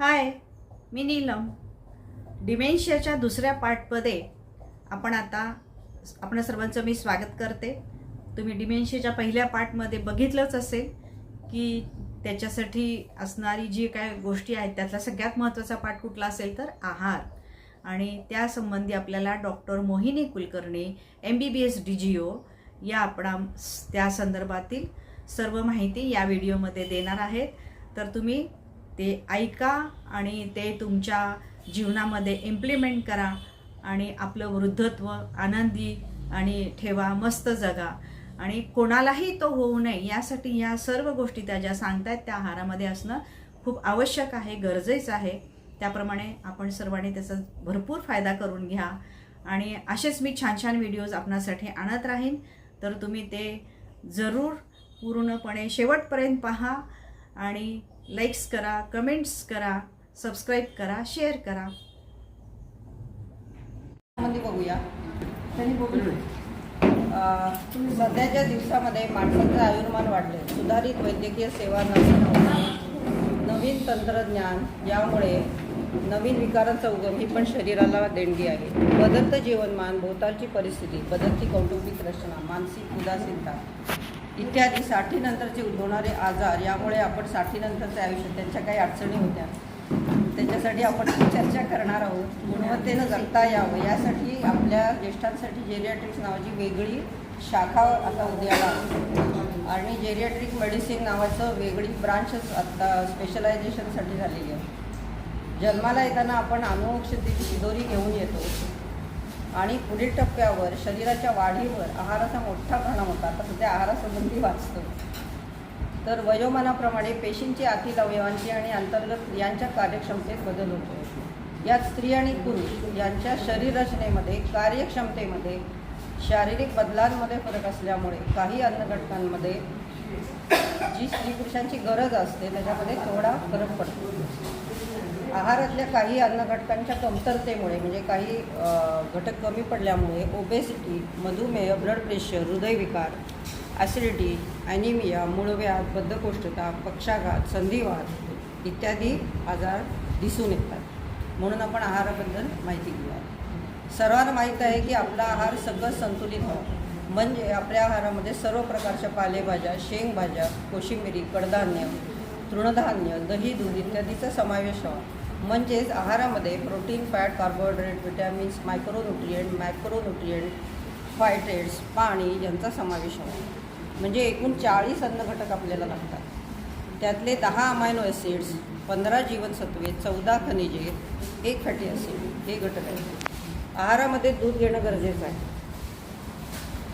हाय मी नीलम. डिमेन्शियाच्या दुसऱ्या पार्टमध्ये आपण आता आपण सर्वांचं मी स्वागत करते. तुम्ही डिमेन्शियाच्या पहिल्या पार्टमध्ये बघितलंच असेल की त्याच्यासाठी असणारी जी काय गोष्टी आहेत त्यातला सगळ्यात महत्त्वाचा पार्ट कुठला असेल तर आहार. आणि त्यासंबंधी आपल्याला doctor Mohini Kulkarni M B B S D G O या आपण त्या संदर्भातील सर्व माहिती या व्हिडिओमध्ये देणार आहेत. तर तुम्ही ते ऐका आणि ते तुमच्या जीवनामध्ये इम्प्लिमेंट करा आणि आपलं वृद्धत्व आनंदी आणि ठेवा मस्त जगा. आणि कोणालाही तो होऊ नये यासाठी या सर्व गोष्टी त्या ज्या सांगतायत त्या आहारामध्ये असणं खूप आवश्यक आहे गरजेचं आहे. त्याप्रमाणे आपण सर्वांनी त्याचा भरपूर फायदा करून घ्या. आणि असेच मी छान छान व्हिडिओज आपणासाठी आणत राहीन. तर तुम्ही ते जरूर पूर्णपणे शेवटपर्यंत पहा आणि लाईक्स करा कमेंट्स करा सबस्क्राईब करा शेअर करा. मध्ये बघूया. सध्याच्या दिवसामध्ये माणसाचं आयुर्मान वाढले सुधारित वैद्यकीय सेवा नवीन नवीन तंत्रज्ञान यामुळे नवीन विकारांचा उगम ही पण शरीराला देणगी आहे. बदलतं जीवनमान भोवतालची परिस्थिती बदलती कौटुंबिक रचना मानसिक उदासीनता इत्यादी साठीनंतरचे उद्भवणारे आजार यामुळे आपण साठीनंतरच्या आयुष्य त्यांच्या काही अडचणी होत्या. त्याच्यासाठी आपण चर्चा करणार आहोत. गुणवत्तेनं जगता यावं. यासाठी आपल्या ज्येष्ठांसाठी जेरियाट्रिक्स नावाची वेगळी शाखा आता उद्याला आणि जेरियाट्रिक मेडिसिन नावाचं वेगळी ब्रांचच आत्ता स्पेशलायझेशनसाठी झालेली आहे. जन्माला येताना आपण अनुवंशतेची शिदोरी घेऊन येतो. आणि पुढील टप्प्यावर शरीराच्या वाढीवर आहाराचा मोठा परिणाम होता. आता सध्या आहारासंबंधी वाचतो. तर वयोमानाप्रमाणे पेशींची आतील अवयवांची आणि अंतर्गत क्रियांच्या कार्यक्षमतेत बदल होतो. यात स्त्री आणि पुरुष यांच्या शरीररचनेमध्ये कार्यक्षमतेमध्ये शारीरिक बदलांमध्ये फरक असल्यामुळे काही अन्नघटकांमध्ये जी स्त्री पुरुषांची गरज असते त्याच्यामध्ये थोडा फरक पडतो. आहारातल्या काही अन्नघटकांच्या कमतरतेमुळे म्हणजे काही घटक कमी पडल्यामुळे ओबेसिटी मधुमेह ब्लड प्रेशर हृदयविकार ॲसिडिटी ॲनिमिया मूळव्याध बद्धकोष्ठता पक्षाघात संधिवात इत्यादी आजार दिसून येतात. म्हणून आपण आहाराबद्दल माहिती घेऊया. सर्वांना माहीत आहे की आपला आहार सगळं संतुलित व्हावा म्हणजे आपल्या आहारामध्ये सर्व प्रकारच्या पालेभाज्या शेंगभाज्या कोशिंबिरी कडधान्य तृणधान्य दही दूध इत्यादीचा समावेश व्हावा म्हणजेच आहारामध्ये protein fat carbohydrate vitamins micronutrient micronutrient phytates पाणी यांचा समावेश हवा म्हणजे एकूण चाळीस अन्नघटक आपल्याला लागतात. त्यातले दहा अमायनो ॲसिड्स पंधरा जीवनसत्वे चौदा खनिजे एक फॅटी ॲसिड हे घटक आहेत. आहारामध्ये दूध घेणं गरजेचं आहे.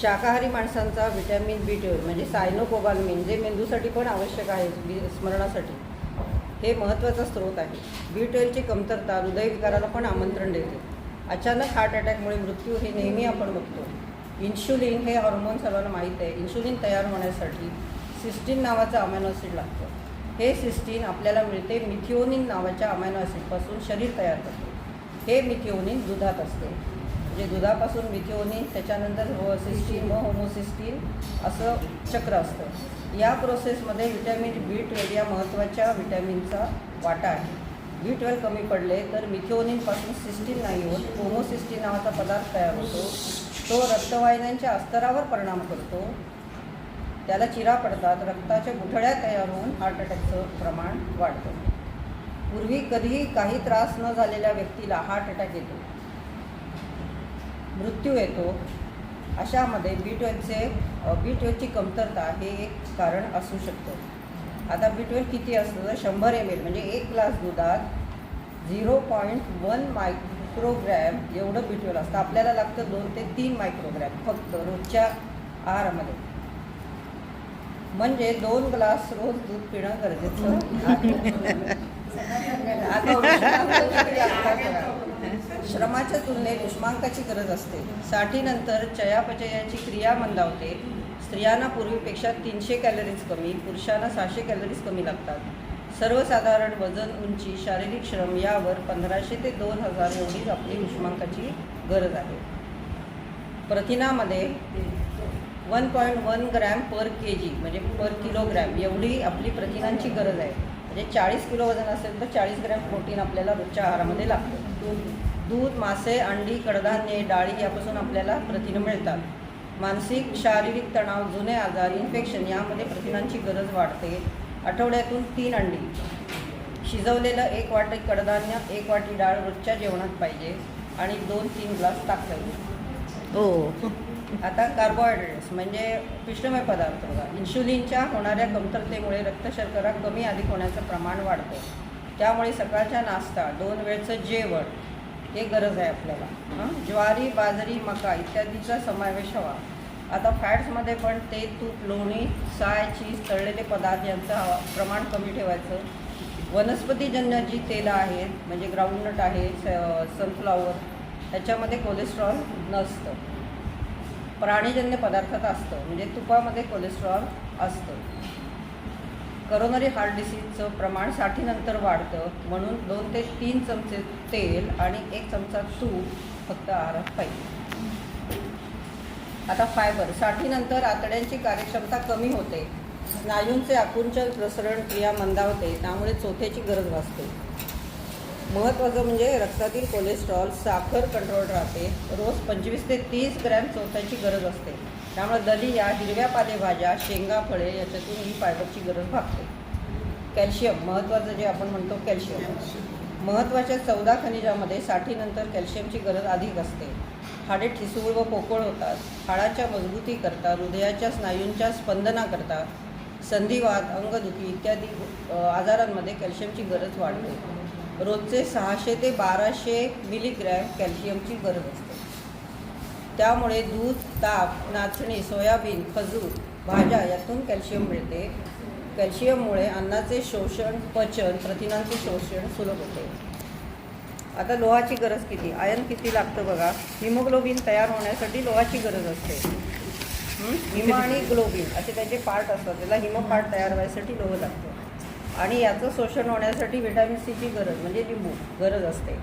शाकाहारी माणसांचा व्हिटॅमिन बी ट्वेल्व म्हणजे सायनोकोबालमिन जे मेंदूसाठी पण आवश्यक आहे स्मरणासाठी. हे महत्त्वाचा स्रोत आहे. बी ट्वेल्वची कमतरता हृदयविकाराला पण आमंत्रण देते. अचानक हार्ट अटॅकमुळे मृत्यू हे नेहमी आपण बघतो. इन्शुलिन हे हॉर्मोन सर्वांना माहीत आहे. इन्शुलिन तयार होण्यासाठी सिस्टीन नावाचं अमायनो ॲसिड लागतं. हे सिस्टीन आपल्याला मिळते मिथिओनिन नावाच्या अमायनो ॲसिडपासून शरीर तयार करते. हे मिथिओनिन दुधात असते. म्हणजे दुधापासून मिथिओनी त्याच्यानंतर हो सिस्टीन व होमोसिस्टीन असं चक्र असतं. या प्रोसेसमध्ये व्हिटॅमिन बी ट्वेल्व या महत्त्वाच्या व्हिटॅमिनचा वाटा आहे. बी ट्वेल्व कमी पडले तर मिथिओनिनपासून सिस्टीन नाही होत होमोसिस्टीन नावाचा पदार्थ तयार होतो. तो रक्तवाहिन्यांच्या अस्तरावर परिणाम करतो. त्याला चिरा पडतात रक्ताच्या गुठळ्या तयार होऊन हार्ट अटॅकचं प्रमाण वाढतं. पूर्वी कधीही काही त्रास न झालेल्या व्यक्तीला हार्ट अटॅक येतो. मृत्यू येतो. अशामध्ये बी ट्वेल्वचे बी ट्वेल्वची कमतरता हे एक कारण असू शकतं. आता बी ट्वेल्व किती असतं? तर शंभर एम एल म्हणजे एक ग्लास दुधात झिरो पॉईंट वन मायक्रोग्रॅम एवढं बी ट्वेल्व असतं. आपल्याला लागतं दोन ते तीन मायक्रोग्रॅम फक्त रोजच्या आहारामध्ये. म्हणजे दोन ग्लास रोज दूध पिणं गरजेचं आहे. आता उष्मांकाची क्रिया असतात बघा. श्रमाच्या तुलनेत उष्मांकाची गरज असते. साठीनंतर चयापचयाची क्रिया मंदावते. स्त्रियांना पूर्वीपेक्षा तीनशे कॅलरीज कमी पुरुषांना सहाशे कॅलरीज कमी लागतात. सर्वसाधारण वजन उंची शारीरिक श्रम यावर पंधराशे ते दोन हजार एवढीच आपली उष्मांकाची गरज आहे. प्रथिनामध्ये one point one gram per K G म्हणजे पर किलोग्रॅम एवढी आपली प्रथिनांची गरज आहे. म्हणजे चाळीस किलो वजन असेल तर चाळीस ग्रॅम प्रोटीन आपल्याला रोजच्या आहारामध्ये लागतं. दूध मासे अंडी कडधान्ये डाळी यापासून आपल्याला प्रथिनं मिळतात. मानसिक शारीरिक तणाव जुने आजार इन्फेक्शन यामध्ये प्रथिनांची गरज वाढते. आठवड्यातून तीन अंडी. शिजवलेलं एक वाटी कडधान्य एक वाटी डाळ रोजच्या जेवणात पाहिजे आणि दोन तीन ग्लास ताक पाहिजे हो. आता कार्बोहायड्रेट्स म्हणजे पिष्टमय पदार्थ बघा. इन्शुलिनच्या होणाऱ्या कमतरतेमुळे रक्तशर्करा कमी अधिक होण्याचं प्रमाण वाढतं. त्यामुळे सकाळच्या नाश्ता दोन वेळचं जेवण हे गरज आहे आपल्याला. ज्वारी बाजरी मका इत्यादीचा समावेश हवा. आता फॅट्समध्ये पण ते तूप लोणी साय चीज तळलेले पदार्थ यांचं हवा प्रमाण कमी ठेवायचं. वनस्पतीजन्य जी तेलं आहेत म्हणजे ग्राउंडनट आहे स सनफ्लावर त्याच्यामध्ये कोलेस्ट्रॉल नसतं. प्राणीजन्य पदार्थात असतं म्हणजे तुपामध्ये कोलेस्ट्रॉल असतं. करोनरी हार्ट डिसीजचं प्रमाण साठीनंतर वाढतं म्हणून दोन ते तीन चमचे तेल आणि एक चमचा तूप फक्त आहारात पाहिजे. आता फायबर साठीनंतर आतड्यांची कार्यक्षमता कमी होते. स्नायूंचे आकुंचन प्रसरण क्रिया मंदावते त्यामुळे चोथ्याची गरज भासते. महत्त्वाचं म्हणजे रक्तातील कोलेस्ट्रॉल साखर कंट्रोल राहते. रोज पंचवीस ते तीस ग्रॅम चोथ्याची गरज असते. त्यामुळे दलिया हिरव्या पालेभाज्या शेंगा फळे याच्यातून ही फायबरची गरज भागते. कॅल्शियम महत्त्वाचं जे आपण म्हणतो कॅल्शियम. महत्त्वाच्या चौदा खनिजामध्ये साठीनंतर कॅल्शियमची गरज अधिक असते. हाडे ठिसूळ व पोकळ होतात. हाडाच्या मजबूतीकरता हृदयाच्या स्नायूंच्या स्पंदनाकरता संधिवात अंगदुखी इत्यादी आजारांमध्ये कॅल्शियमची गरज वाढते. रोजचे सहाशे ते बाराशे मिलीग्रॅम कॅल्शियमची गरज असते. त्यामुळे दूध ताप नाचणी सोयाबीन खजूर भाज्या यातून कॅल्शियम मिळते. कॅल्शियममुळे अन्नाचे शोषण पचन प्रथिनांचे शोषण सुलभ होते. आता लोहाची गरज किती? आयन किती लागतं बघा? हिमोग्लोबिन तयार होण्यासाठी लोहाची गरज असते. हिम आणि ग्लोबिन असे त्याचे पार्ट असतात. त्याला हिमो पार्ट तयार व्हायसाठी लोह लागतं. आणि याचं शोषण होण्यासाठी व्हिटॅमिन सीची गरज म्हणजे लिंबू गरज असते.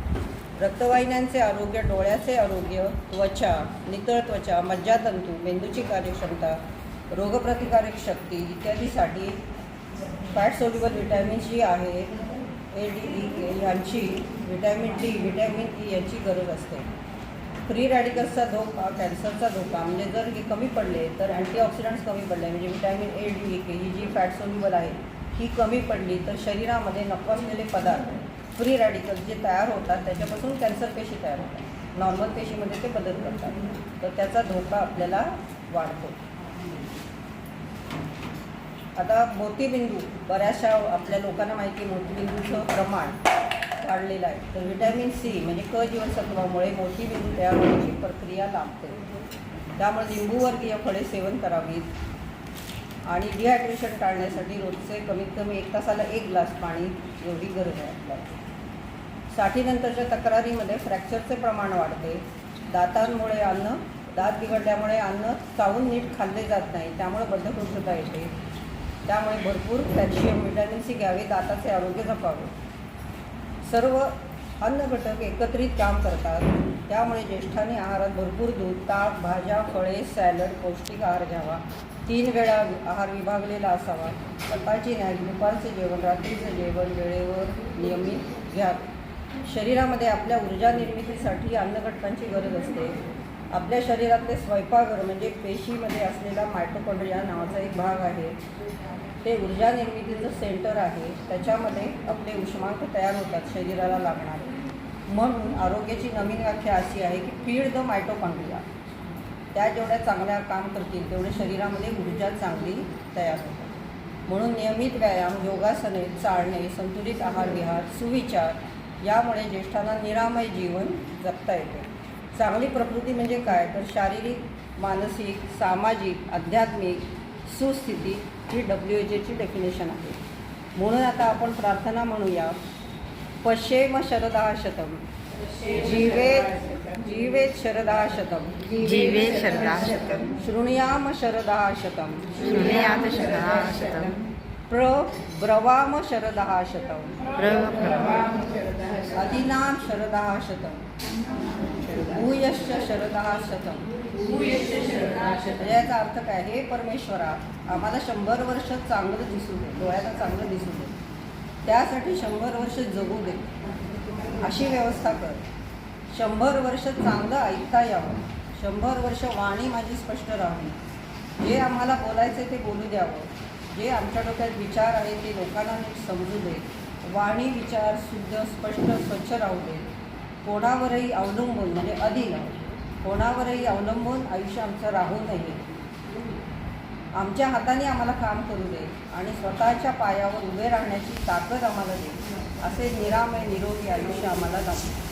रक्तवाहिन्यांचे आरोग्य डोळ्याचे आरोग्य त्वचा नितळ त्वचा मज्जातंतू मेंदूची कार्यक्षमता रोगप्रतिकारक शक्ती इत्यादीसाठी फॅट सोल्युबल व्हिटॅमिन जी आहे. ए डी ई के यांची व्हिटॅमिन डी व्हिटॅमिन ई यांची गरज असते. फ्री रॅडिकल्सचा धोका कॅन्सरचा धोका म्हणजे जर हे कमी पडले तर अँटीऑक्सिडंट्स कमी पडले म्हणजे vitamin A D E K ही जी फॅट सोल्युबल आहे ही कमी पडली तर शरीरामध्ये नको असलेले पदार्थ फ्री रॅडिकल्स जे तयार होतात त्याच्यापासून कॅन्सर पेशी तयार होतात. नॉर्मल पेशीमध्ये ते बदल करतात. तर त्याचा धोका आपल्याला वाढतो. आता मोतीबिंदू बऱ्याचशा आपल्या लोकांना माहिती मोतीबिंदूचं प्रमाण वाढलेलं आहे. तर व्हिटॅमिन सी म्हणजे क जीवनसत्वामुळे मोतीबिंदू तयार होण्याची प्रक्रिया लांबते. त्यामुळे लिंबूवर्गीय फळे सेवन करावीत. आणि डिहायड्रेशन टाळण्यासाठी रोजचे कमीत कमी एक तासाला एक ग्लास पाणी एवढी गरज आहे आपल्याला. साठीनंतरच्या तक्रारीमध्ये फ्रॅक्चरचे प्रमाण वाढते. दातांमुळे अन्न दात बिघडल्यामुळे अन्न चावून नीट खाल्ले जात नाही त्यामुळे बद्धकोष्ठता येते. त्यामुळे भरपूर कॅल्शियम व्हिटॅमिन सी घ्यावे दाताचे आरोग्य जपावे सर्व अन्न घटक एकत्रित काम करतात. त्यामुळे ज्येष्ठांनी आहारात भरपूर दूध ताक भाज्या फळे सॅलड पौष्टिक आहार घ्यावा. तीन वेळा आहार विभागलेला असावा. सकाळची नाही दुपारचे जेवण रात्रीचं जेवण वेळेवर नियमित घ्या. शरीरामध्ये आपल्या ऊर्जा निर्मितीसाठी अन्नघटकांची गरज असते. आपल्या शरीरातले स्वयंपाकघर म्हणजे पेशीमध्ये असलेला मायटोकॉन्ड्रिया नावाचा एक भाग आहे. ते ऊर्जा निर्मितीचं सेंटर आहे. त्याच्यामध्ये आपले उष्मांक तयार होतात शरीराला लागणारे. म्हणून आरोग्याची नवीन व्याख्या अशी आहे की फीड द मायटोकॉन्ड्रिया त्या जेवढ्या चांगल्या काम करतील तेवढे शरीरामध्ये ऊर्जा चांगली तयार होते. म्हणून नियमित व्यायाम योगासने चालणे संतुलित आहार विहार सुविचार यामुळे ज्येष्ठांना निरामय जीवन जगता येते. चांगली प्रकृती म्हणजे काय? तर शारीरिक मानसिक सामाजिक आध्यात्मिक सुस्थिती ही डब्ल्यू एच एची डेफिनेशन आहे. म्हणून आता आपण प्रार्थना म्हणूया. पश्येम शरदा शतम जीवेत जीवेत शरदा शतम जीवे शरदा शतम शृणुयाम शरदा शतम शृणुयाम शरदा शतम प्र ब्रवाम शरदा शतम अधिनाम शरदा शतम भूयश्च शरदा शतम याचा अर्थ काय? हे परमेश्वरा आम्हाला शंभर वर्ष चांगलं दिसू दे डोळ्याला चांगलं दिसू दे. त्यासाठी शंभर वर्ष जगू दे. अशी व्यवस्था कर. शंभर वर्ष चांगलं ऐकता यावं. शंभर वर्ष वाणी माझी स्पष्ट राहावी. जे आम्हाला बोलायचे ते बोलू द्यावं. जे आमच्या डोक्यात विचार आहे ते लोकांना नीट समजू दे. वाणी विचार शुद्ध स्पष्ट स्वच्छ राहू दे. कोणावरही अवलंबून म्हणजे अधीन. कोणावरही अवलंबून आयुष्य आमचं राहू नये. आमच्या हाताने आम्हाला काम करू दे आणि स्वतःच्या पायावर उभे राहण्याची ताकद आम्हाला दे असे निरामय निरोगी आयुष्य आम्हाला दाखवू.